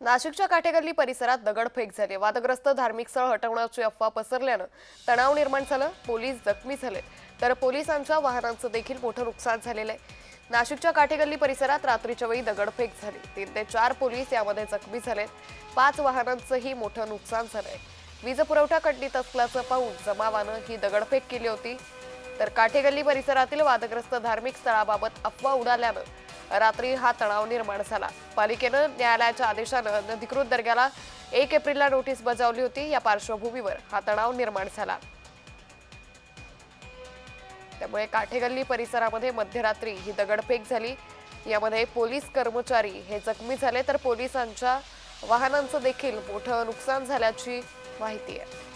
नाशिकच्या काटेगल्ली परिसरात दगडफेक झाली. वादग्रस्त धार्मिक स्थळ हटवण्याची अफवा पसरल्यानं तणाव निर्माण झालं पोलीस जखमी झाले. तर पोलिसांच्या वाहनांचं देखील मोठं नुकसान झालेलं आहे. नाशिकच्या काटेगल्ली परिसरात रात्रीच्या वेळी दगडफेक झाली. तीन ते चार पोलीस यामध्ये जखमी झालेत. पाच वाहनांचंही मोठं नुकसान झालंय. वीज पुरवठा खंडित असल्याचं पाहून जमावानं ही दगडफेक केली होती. तर काठेगल्ली परिसरातील वादग्रस्त धार्मिक स्थळाबाबत अफवा उडाल्यानं रात्री हा तणाव निर्माण झाला. पालिकेनं न्यायालयाच्या आदेशानं नधिकृत दर्ग्याला एक एप्रिलला नोटीस बजावली होती. या पार्श्वभूमीवर हा तणाव निर्माण झाला. त्यामुळे काठेगल्ली परिसरामध्ये मध्यरात्री ही दगडफेक झाली. यामध्ये पोलीस कर्मचारी हे जखमी झाले तर पोलिसांच्या वाहनांचं देखील मोठं नुकसान झाल्याची माहिती आहे.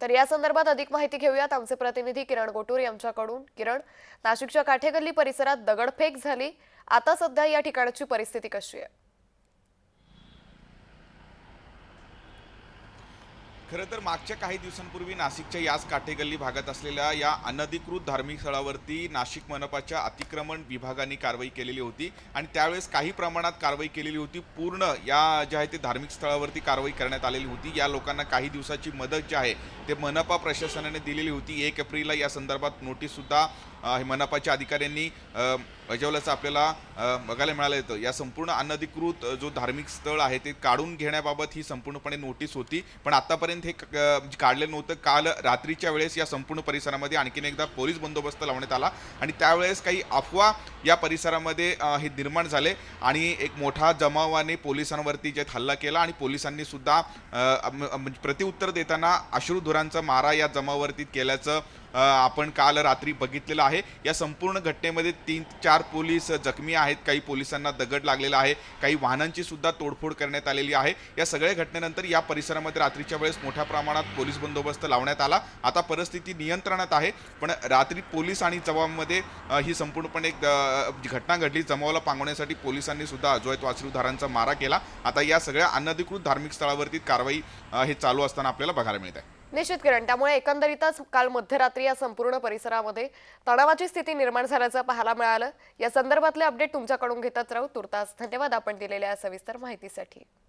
तर या संदर्भात अधिक माहिती घेऊयात. आमचे प्रतिनिधी किरण गोटूर यांच्याकडून. किरण नाशिकच्या काठेगल्ली परिसरात दगडफेक झाली. आता सध्या या ठिकाणची परिस्थिती कशी आहे? खरं तर मागच्या काही दिवसांपूर्वी नाशिकच्या याच काठेगल्ली भागात असलेल्या या अनधिकृत धार्मिक स्थळावरती नाशिक मनपाच्या अतिक्रमण विभागाने कारवाई केलेली होती आणि त्यावेळेस काही प्रमाणात कारवाई केलेली होती. पूर्ण या ज्या आहे ते धार्मिक स्थळावरती कारवाई करण्यात आलेली होती. या लोकांना काही दिवसाची मदत जी आहे ते मनपा प्रशासनाने दिलेली होती. एक एप्रिलला या संदर्भात नोटीससुद्धा मनपाच्या अधिकाऱ्यांनी बजावल्याचं आपल्याला बघायला मिळालं येतं या संपूर्ण अनधिकृत जो धार्मिक स्थळ आहे ते काढून घेण्याबाबत ही संपूर्णपणे नोटीस होती. पण आतापर्यंत हे क- म्हणजे काढलं नव्हतं. काल रात्रीच्या वेळेस या संपूर्ण परिसरामध्ये आणखीन एकदा पोलीस बंदोबस्त लावण्यात आला आणि त्यावेळेस काही अफवा या परिसरामध्ये हे निर्माण झाले आणि एक मोठा जमावाने पोलिसांवरती जे हल्ला केला आणि पोलिसांनी सुद्धा म्हणजे प्रतिउत्तर देताना अश्रुधुरांचा मारा या जमावावरती केल्याचं आपण काल रात्री बघितलेलं आहे. या संपूर्ण घटनेमध्ये तीन चार पोलीस जखमी आहेत. काही पोलिसांना दगड लागलेला आहे. काही वाहनांची सुद्धा तोडफोड करण्यात आलेली आहे. या सगळ्या घटनेनंतर या परिसरामध्ये रात्रीच्या वेळेस मोठ्या प्रमाणात पोलीस बंदोबस्त लावण्यात आला. आता परिस्थिती नियंत्रणात आहे पण रात्री पोलीस आणि जमावामध्ये ही संपूर्णपणे एक घटना घडली जमावाला पांगवण्यासाठी पोलिसांनी सुद्धा जो आहे मारा केला. आता या सगळ्या अनधिकृत धार्मिक स्थळावरती कारवाई हे चालू असताना आपल्याला बघायला मिळत आहे. निश्चित किरण त्यामुळे एकंदरीतच काल मध्यरात्री या संपूर्ण परिसरामध्ये तणावाची स्थिती निर्माण झाल्याचं पाहायला मिळालं. या संदर्भातले अपडेट तुमच्याकडून घेतच राहू. तुर्तास धन्यवाद आपण दिलेल्या सविस्तर माहितीसाठी.